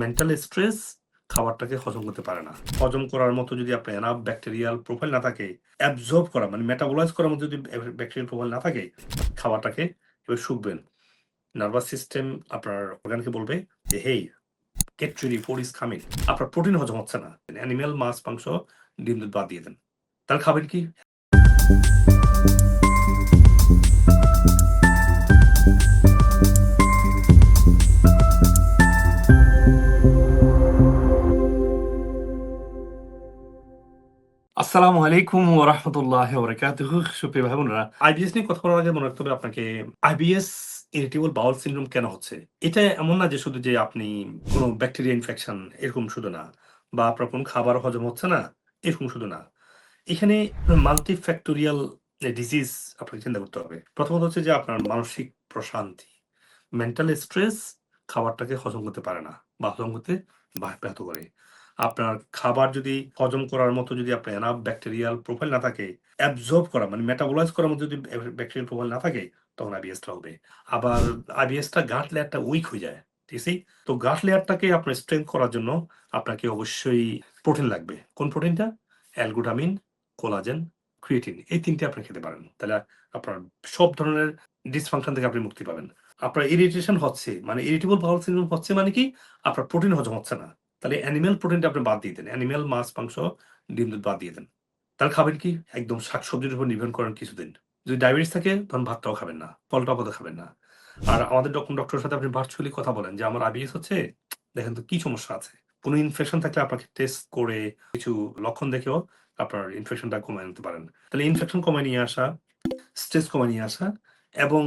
Mental stress খাবারটাকে হজম করতে পারে না। হজম করার মতো যদি আপনার এনাফ ব্যাকটেরিয়াল প্রোফাইল না থাকে অ্যাবজর্ব করা মানে মেটাবোলাইজ করার মতো যদি ব্যাকটেরিয়াল প্রোফাইল না থাকে, খাবারটাকে এবার শুকবেন। নার্ভাস সিস্টেম আপনার অর্গানকে বলবে যে, হেই রেডি ফোর ইজ আপনার প্রোটিন হজম হচ্ছে না। অ্যানিমেল মাছ মাংস ডিম দুধ বাদ দিয়ে দেন। তাহলে খাবেন কি? আসসালামু আলাইকুম ওয়া সুপ্রিয় ভাই আইবিএস নিয়ে কথা বলার আগে মনে রাখতে হবে আপনাকে আইবিএস ইরিটেবল বাউল কেন হচ্ছে? এটা এমন না যে শুধু যে আপনি কোনো ব্যাকটেরিয়া ইনফেকশন এরকম শুধু না, বা আপনার কোনো খাবার হজম হচ্ছে না, এরকম শুধু না। এখানে মাল্টি ফ্যাক্টোরিয়াল ডিজিজ আপনাকে চিন্তা করতে হবে। প্রথমত হচ্ছে যে আপনার মানসিক প্রশান্তি মেন্টাল স্ট্রেস খাবারটাকে হজম করতে পারে না, বা হজম করতে ব্যাহত করে। আপনার খাবার যদি হজম করার মতো যদি আপনার এনাফ ব্যাকটেরিয়াল প্রোফাইল না থাকে অ্যাবজর্ব করা মানে মেটাবোলাইজ করার মতো যদি ব্যাকটেরিয়াল প্রোফাইল না থাকে, তখন আইবিএসটা হবে। আবার আইবিএসটা গাট লেয়ারটা উইক হয়ে যায় তো গাট লেয়ারটাকে আপনার স্ট্রেংথ করার জন্য আপনাকে অবশ্যই প্রোটিন লাগবে। কোন প্রোটিনটা অ্যালগুটামিন কোলাজেন ক্রিয়েটিন এই তিনটে আপনি খেতে পারেন। তাহলে আপনার সব ধরনের ডিসফাংশন থেকে আপনি মুক্তি পাবেন। আপনার ইরিটেশন হচ্ছে মানে ইরিটেবল বাউল সিনড্রোম হচ্ছে মানে কি? আপনার প্রোটিন হজম হচ্ছে না। তাহলে অ্যানিমেল প্রোটিনটা আপনি বাদ দিয়ে দেন। অ্যানিমেল মাছ, মাংস, ডিম, দুধ বাদ দিয়ে দেন। তাহলে খাবেন কি? একদম শাকসবজির উপর নির্ভর করেন কিছুদিন। যদি ডায়াবেটিস থাকে, তখন ভাতটাও খাবেন না ফলটাও বোধ খাবেন না। আর আমাদের ডক্টর ডক্টরের সাথে আপনি ভার্চুয়ালি কথা বলেন যে, আমার আবিএস হচ্ছে, দেখেন তো কি সমস্যা আছে। কোনো ইনফেকশন থাকলে আপনাকে টেস্ট করে কিছু লক্ষণ দেখেও আপনার ইনফেকশনটা কমায় নিতে পারেন। তাহলে ইনফেকশন কমায় নিয়ে আসা স্ট্রেস কমায় নিয়ে আসা এবং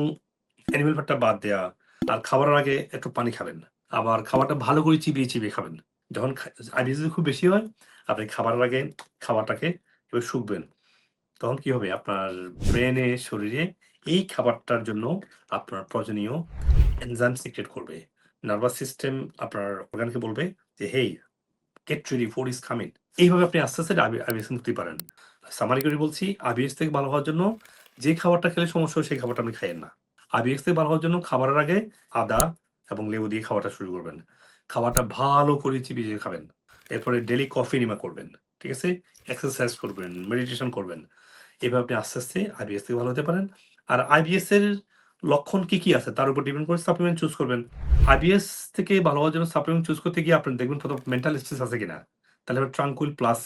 অ্যানিমেল ফ্যাটটা বাদ দেওয়া আর খাবারের আগে একটু পানি খাবেন। আবার খাবারটা ভালো করে চিবিয়ে চিবিয়ে খাবেন। যখন আইবিএস যদি খুব বেশি হয়, আপনি খাবারের আগে খাবারটাকে এবার শুকবেন। তখন কি হবে? আপনার ব্রেনে, শরীরে এই খাবারটার জন্য আপনার প্রয়োজনীয় এনজাইম সিক্রেট করবে। নার্ভাস সিস্টেম আপনার অর্গানকে বলবে যে, hey get ready for is coming এইভাবে আপনি আস্তে আস্তে আইবিএস মুক্তি পারেন। সামারি করে বলছি আইবিএস থেকে ভালো হওয়ার জন্য যে খাবারটা খেলে সমস্যা হয়, সেই খাবারটা আপনি খাইয়েন না। আইবিএস থেকে ভালো হওয়ার জন্য খাবারের আগে আদা এবং লেবু দিয়ে খাবারটা শুরু করবেন। খাবারটা ভালো করে চিবিয়ে খাবেন। এরপরে ডেলি কফি নিমা করবেন, ঠিক আছে? এক্সারসাইজ করবেন মেডিটেশন করবেন। এভাবে আপনি আস্তে আস্তে আইবিএস থেকে ভালো হতে পারেন। আর আইবিএস এর লক্ষণ কি কি আছে? তার উপর ডিপেন্ড করে সাপ্লিমেন্ট চুজ করবেন। আইবিএস থেকে ভালো হওয়ার জন্য সাপ্লিমেন্ট চুজ করতে গিয়ে আপনি দেখবেন প্রথম মেন্টাল স্ট্রেস আছে কিনা। তাহলে ট্রাঙ্কুইল প্লাস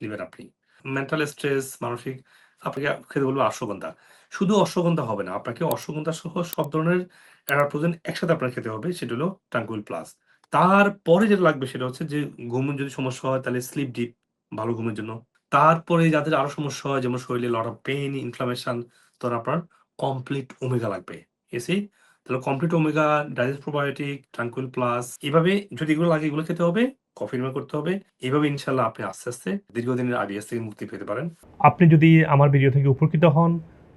নেবেন আপনি। মেন্টাল স্ট্রেস মানসিক, আপনাকে খেতে বলব অশ্বগন্ধা। শুধু অশ্বগন্ধা হবে না, আপনাকে অশ্বগন্ধা সহ সব ধরনের অ্যাডাপ্টোজেন একসাথে আপনার খেতে হবে, সেটা হলো ট্রাঙ্কুইল প্লাস তারপরে যেটা লাগবে সেটা হচ্ছে যে ঘুমের যদি সমস্যা হয় তাহলে স্লিপ ডিপ ভালো ঘুমের জন্য। তারপরে যাদের আরও সমস্যা হয়, যেমন শরীরে লট অফ পেইন ইনফ্লামেশন তখন আপনার কমপ্লিট ওমেগা লাগবে। এসি তাহলে complete omega digest probiotic tranquil plus এভাবে যদি এগুলো লাগে এগুলো খেতে হবে কফি নির্মাণ করতে হবে। এইভাবে ইনশাল্লাহ আপনি আস্তে আস্তে দীর্ঘদিনের আইবিএস থেকে মুক্তি পেতে পারেন। আপনি যদি আমার ভিডিও থেকে উপকৃত হন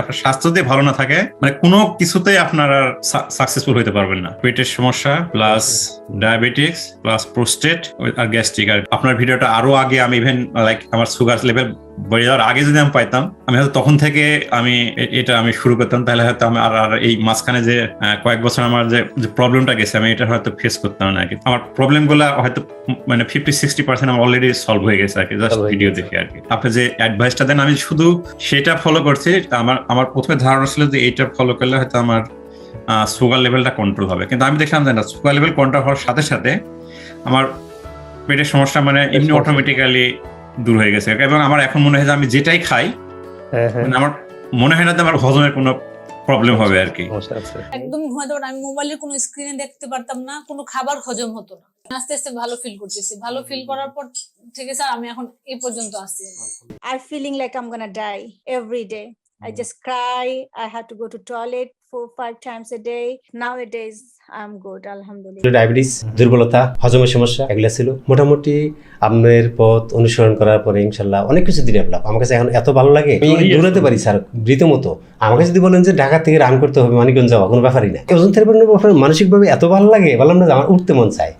আপনার স্বাস্থ্য যদি ভালো না থাকে মানে কোনো কিছুতেই আপনার আর সাকসেসফুল হতে পারবেন না। পেটের সমস্যা প্লাস ডায়াবেটিক্স প্লাস প্রোস্টেট আর গ্যাস্ট্রিক আর আপনার ভিডিওটা আরও আগে আমি ইভেন লাইক আমার সুগার লেভেল বেড়ে যাওয়ার আগে যদি আমি পাইতাম আমি হয়তো তখন থেকে আমি এটা আমি শুরু করতাম তাহলে হয়তো আমি আর আর এই মাঝখানে যে কয়েক বছর আমার যে প্রবলেমটা গেছে আমি এটা হয়তো ফেস করতাম না আমার হয়তো মানে ফিফটি সিক্সটি পার্সেন্ট আমার অলরেডি সলভ হয়ে গেছে আর কি জাস্ট ভিডিও দেখে আর কি আপনি যে অ্যাডভাইসটা দেন আমি শুধু সেটা ফলো করছি আমার আমার প্রথমে ধারণা ছিল যে এইটা ফলো করলে হয়তো আমার সুগার লেভেলটা কন্ট্রোল হবে। কিন্তু আমি দেখলাম যে না সুগার লেভেল কন্ট্রোল হওয়ার সাথে সাথে আমার পেটের সমস্যা মানে এমনি। অটোমেটিক্যালি দূর হয়ে গেছে। এবং আমার এখন মনে হয় যে আমি যেটাই খাই হ্যাঁ হ্যাঁ। মানে আমার মনে হয় না যে আমার হজমের কোনো প্রবলেম হবে আর কি। একদম ঘুমাতে পারতাম আমি মোবাইলের কোনো স্ক্রিনে দেখতে পারতাম না কোনো খাবার হজম হতো না। আস্তে আস্তে ভালো ফিল করতেছি। ভালো ফিল করার পর থেকে স্যার আমি এখন এই পর্যন্ত আসছি আর feeling like I'm gonna die every day. I just cry. I had to go to toilet four, five times a day. Nowadays, I'm good, alhamdulillah. Diabetes দুর্বলতা হজমের সমস্যা এগুলো ছিল। মোটামুটি আপনার পথ অনুসরণ করার পরে ইনশাল্লাহ অনেক কিছু ডেভেলপ আমার কাছে এখন এত ভালো লাগে আমি দৌড়াতে পারি স্যার রীতিমতো। আমাকে যদি বলেন যে ঢাকা থেকে রান করতে হবে মানিকগঞ্জ যাওয়া কোনো ব্যাপারই না। ওজন থেরাপির মানসিকভাবে এত ভালো লাগে বললাম না আমার উঠতে মন চায়।